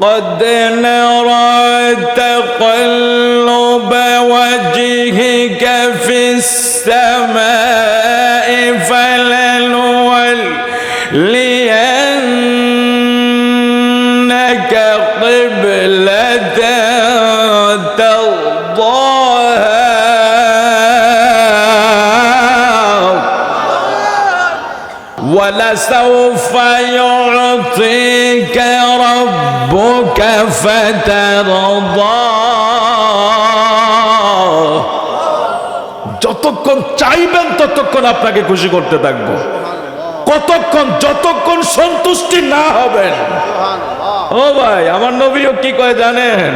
قد نرى تقلب وجهك في السماء. ولسوف يعطيك ربك فترضى যতক্ষণ চাইবেন ততক্ষণ আপনাকে খুশি করতে থাকবো কতক্ষণ যতক্ষণ সন্তুষ্টি না হবেন ও ভাই আমার নবীও কি কয় জানেন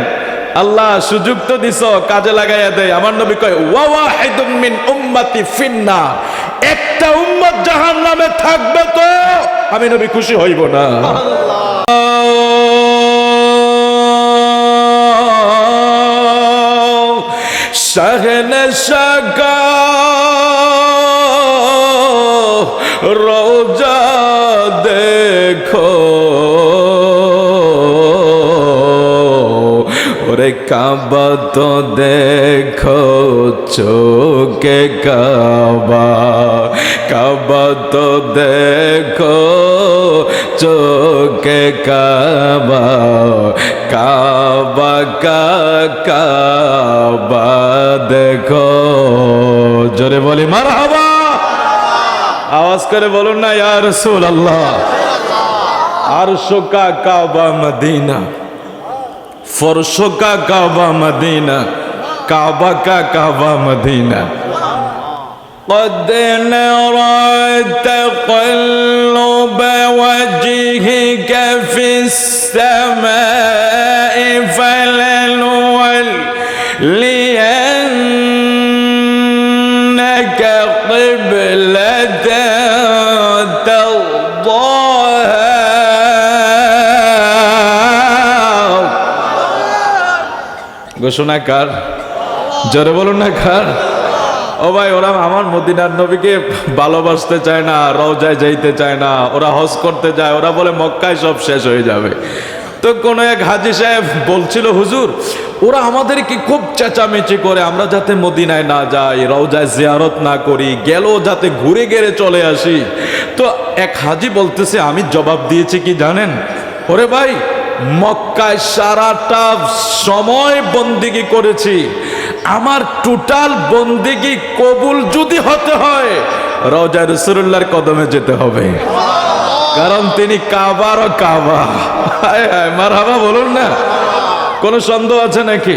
আল্লাহ সুযোগ তো দিছ, কাজে লাগাইয়া দেয় আমার নবী কয় মিন উম্মতি ফিন্না। একটা উম্মত জাহান নামে থাকবে তো, আমি নবী খুশি হইব না। শহন শাকা রোজা দেখো। কাবা তো দেখো চোখে কাবা। কাবা তো দেখো চোখে কাবা। কাবা কাবা দেখো। জোরে বলি মার হাবা আওয়াজ করে বলুন না, ইয়া রসুল আল্লাহ আরশো কা কাবা মদিনা। फरशों का काबा मदीना काबा का काबा मदीना قد نرى تقلب وجهك في السماء فلنولينك ঘোষণা কার? জোরে বলুন না কার? ও ভাই, ওরা আমার মদিনার নবীকে ভালোবাসতে চায় না, রওজায় যাইতে চায় না, ওরা হজ করতে যায়, ওরা বলে মক্কায় সব শেষ হয়ে যাবে। তো কোন এক হাজি সাহেব বলছিল, হুজুর, ওরা আমাদেরকে খুব চেঁচামেচি করে, আমরা যাতে মদিনায় না যাই, রওজায় জিয়ারত না করি গেল যাতে ঘুরে গেড়ে চলে আসি। তো এক হাজি বলতেছে, আমি জবাব দিয়েছি কি জানেন? ওরে ভাই মক্কায় সারাটা সময় বন্দিগি করেছি। আমার টোটাল বন্দিগি কবুল যদি হতে হয়, রওজা রসুল্লাহর কদমে যেতে হবে। কারণ তিনি কাবার কাবা। হায় হায়, মারহাবা বলুন না। কোনো সন্দেহ আছে নাকি?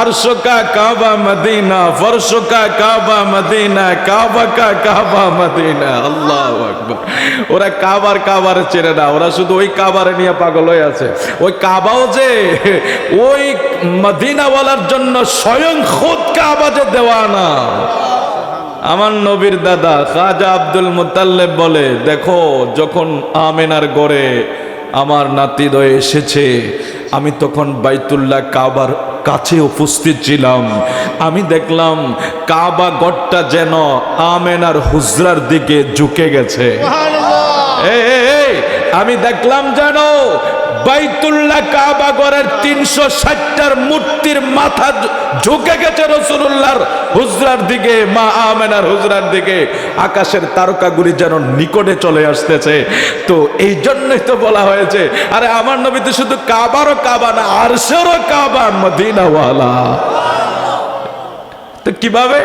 আরশো কা কাবা মদিনা, ফরশো কা কাবা মদিনা, কাবা কা কাবা মদিনা। আল্লাহ আকবার। ওরা কাবার কাবার চেনে না, ওরা শুধু ওই কাবার নিয়ে পাগল হয়ে আছে। ওই কাবাও যে, ওই মদিনাওয়ালার জন্য স্বয়ং খোদ কাবা যে দেওয়া না। আমার নবীর দাদা খাজা আব্দুল মুতাল্লেব বলে, দেখো, যখন আমেনার গড়ে আমার নাতিদয় এসেছে। আমি তখন বাইতুল্লাহ কাবার কাছে উপস্থিত ছিলাম। আমি দেখলাম কাবা গড়টা যেন আমেনার হুজরার দিকে ঝুঁকে গেছে। আমি দেখলাম জানো বাইতুল্লাহ কাবা গড়ের তিনশো ষাটটার মূর্তির মাথা ঝু- ঝুঁকে গেছে রসুল্লাহর হুজরার দিকে মা আমেনার হুজরার দিকে আকাশের তারকাগুলি যেন নিকটে চলে আসতেছে তো এই জন্যই তো বলা হয়েছে আরে আমার নবী তো শুধু কাবারও কাবা না আরশেরও কাবা মদিনাওয়ালা তো কিভাবে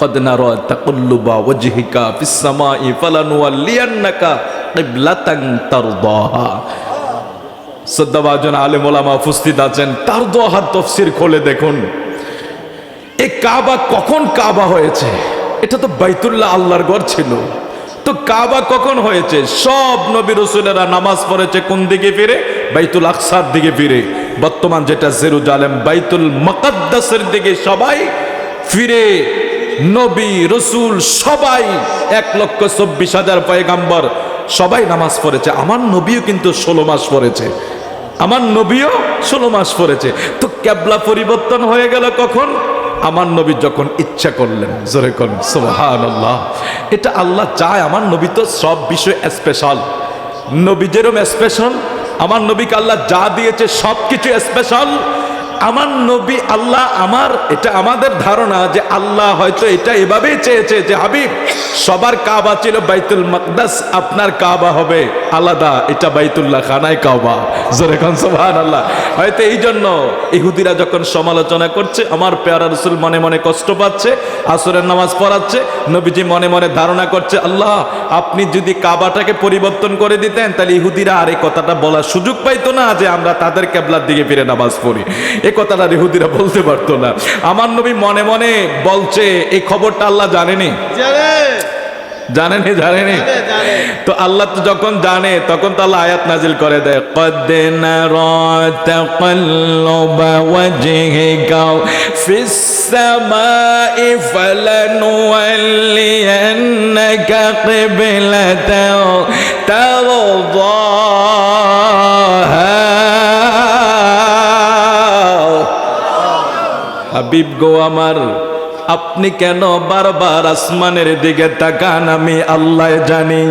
قد نرى تقلب وجهك في السماء فلنولينك কিবলাতান তারদাহা। সদ্দাবাজন আলেম ওলামা উপস্থিত আছেন তারদাহার তাফসীর খুলে দেখুন। এই কাবা কখন কাবা হয়েছে? এটা তো বাইতুল্লাহ আল্লাহর ঘর ছিল। তো কাবা কখন হয়েছে? সব নবী রসুলেরা নামাজ পড়েছে কোন দিকে ফিরে? বাইতুল আকসার দিকে ফিরে। বর্তমান যেটা জেরুজালেম, বাইতুল মকাদ্দাসের দিকে সবাই ফিরে। নবী, রসুল সবাই এক লক্ষ চব্বিশ হাজার পয়গাম্বর সবাই নামাজ পড়েছে। আমার নবীও কিন্তু ষোলো মাস পড়েছে। আমার নবীও ষোলো মাস পড়েছে। তো ক্যাবলা পরিবর্তন হয়ে গেল কখন? আমার নবী যখন ইচ্ছা করলেন, জোরে করুন আল্লাহ এটা আল্লাহ চায়, আমার নবী তো সব বিষয় স্পেশাল নবী যেরম স্পেশাল আমার নবীকে আল্লাহ যা দিয়েছে সব কিছু স্পেশাল আমার নবী আল্লাহ আমার, এটা আমাদের ধারণা যে আল্লাহ হয়তো এটা এভাবেই চেয়েছে যে হাবিব, সবার কাবা ছিল বাইতুল মাকদাস, আপনার কাবা হবে আলাদা, এটা বাইতুল্লাহ খানায় কাবা। জোরে খান সোহান আল্লাহ হয়তো এই জন্য ইহুদিরা যখন সমালোচনা করছে, আমার পেয়ারা রসুল মনে মনে কষ্ট পাচ্ছে, আসরের নামাজ পড়াচ্ছে, নবীজি মনে মনে ধারণা করছে, আল্লাহ, আপনি যদি কাবাটাকে পরিবর্তন করে দিতেন, তাহলে ইহুদিরা আর এই কথাটা বলার সুযোগ পাইতো না যে আমরা তাদের কেবলার দিকে ফিরে নামাজ পড়ি। এ কথাটা রেহুদিরা বলতে পারতো না। আমার নবী মনে মনে বলছে এই খবরটা আল্লাহ জানেনি? জানেনি জানেনি তো আল্লাহ তো যখন জানে তখন তো আল্লাহ আয়াত নাজিল করে দেয় কদেন তাকাল্লুবা ওয়াজহিকা ফিস সামাই ফালানুয়াল্লিয়ান্নাকা কিবলাতাও হাবিব গো আমার আপনি কেন বারবার আসমানের দিকে তাকান আমি আল্লাহ জানি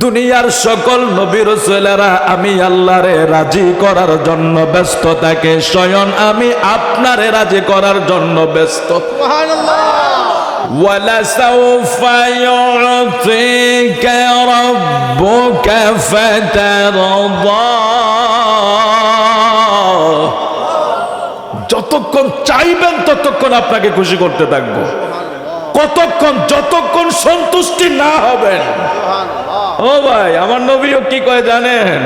দুনিয়ার সকল নবী রসুলেরা আমি আল্লাহরে রাজি করার জন্য ব্যস্ত থাকে স্বয়ং আমি আপনারে রাজি করার জন্য ব্যস্ত সুবহানাল্লাহ ولسوف يعطيك ربك فترضى যতক্ষণ চাইবেন ততক্ষণ আপনাকে খুশি করতে থাকব। কতক্ষণ, যতক্ষণ সন্তুষ্টি না হবেন। ও ভাই, আমার নবীও কি কয় জানেন?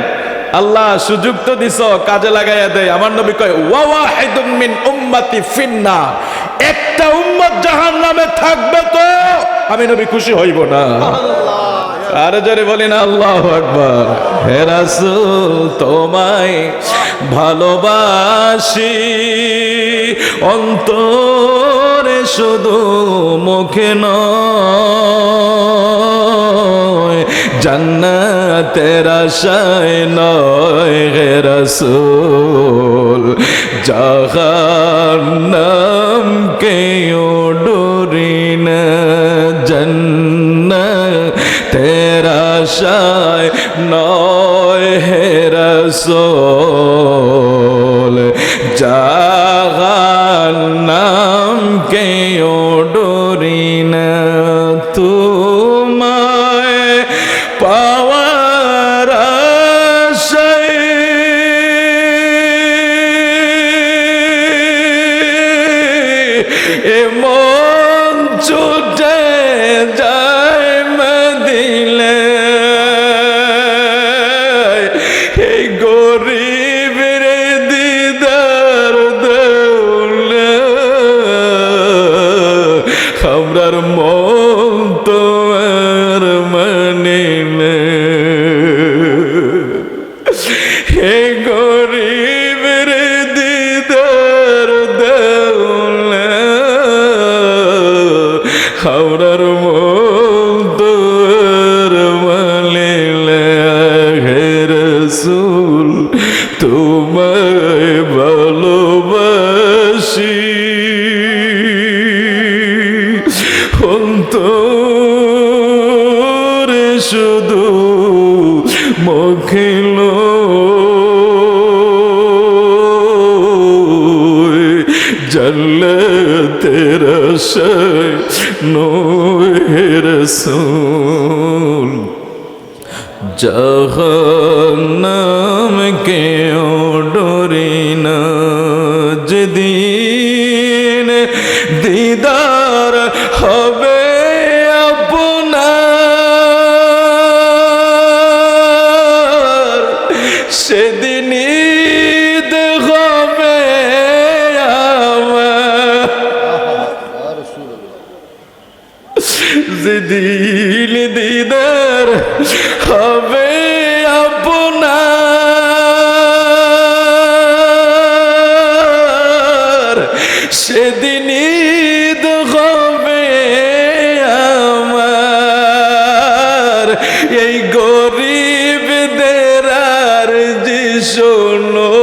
আল্লাহ সুযোগ তো দিছ কাজে লাগাইয়া দেয়। আমার নবী কয় ওয়াওয়াহিদুম মিন উম্মতি ফিন্না একটা উম্মত জাহান নামে থাকবে তো আমি নবী খুশি হইব না। আরে জোরে বলি না আল্লাহ আকবার। হে রাসূল, তোমায় ভালোবাসি। অন্তরে শুধু মুখে নয়, জান্নাতের আশায় নয় হে রাসূল। জাহান্নাম কেউ রাসূল জাগান নাম ডরি আমরার মন তোর মালিলে হে রসুল তোমায় ভালোবাসি। অন্তরে শুধু মখিল জল্লতের আশায় নয় রসুল জহন্নাম কেউ ডরি না যেদিন যেদিন দিদার হবে আপনার। সেদিন হবে আমার। এই গরিবদের আর যে শোনো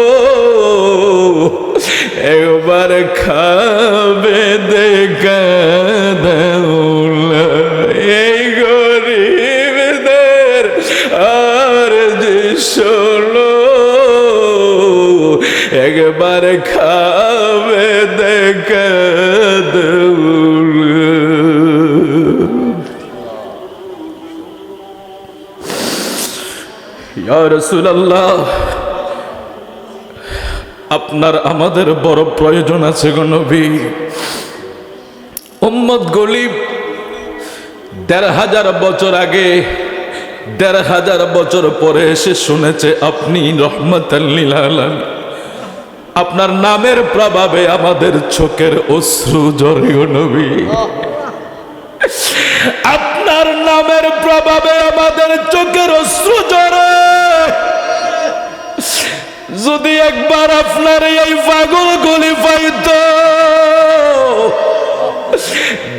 আপনার আমাদের বড় প্রয়োজন আছে গো নবী। উম্মত গলিব দেড় হাজার বছর আগে, দেড় হাজার বছর পরে এসে শুনেছে, আপনি রহমতাল্লিল আলামিন, আপনার নামের প্রভাবে আমাদের চোখের অশ্রু জরে নবী। আপনার নামের প্রভাবে আমাদের চোখের অশ্রু জরে যদি একবার আপনার এই পাগল গলি পাইত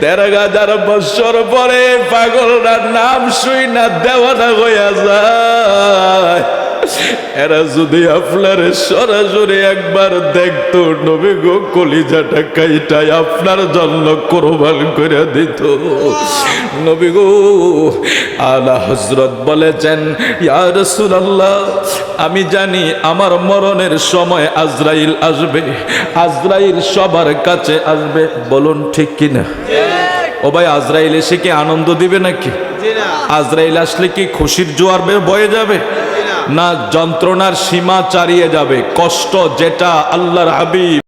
দেড় হাজার বছর পরে পাগলটার নাম শুই না দেওয়ানা হইয়া যায়। এরা যদি আপনার সরাসরি একবার দেখতো নবী গো কলিজাটা কাইটাই আপনার জন্য কোরবান করে দিত। নবী গো আলা হজরত বলেছেন ইয়া রাসূলুল্লাহ আমি জানি আমার মরণের সময় আজরাইল আসবে আজরাইল সবার কাছে আসবে। বলুন ঠিক কিনা? ও ভাই আজরাইল এসে কি আনন্দ দিবে নাকি? আজরাইল আসলে কি খুশির জোয়ার বয়ে যাবে? না যন্ত্রণার সীমা চারিয়ে যাবে। কষ্ট যেটা আল্লাহর হাবিব।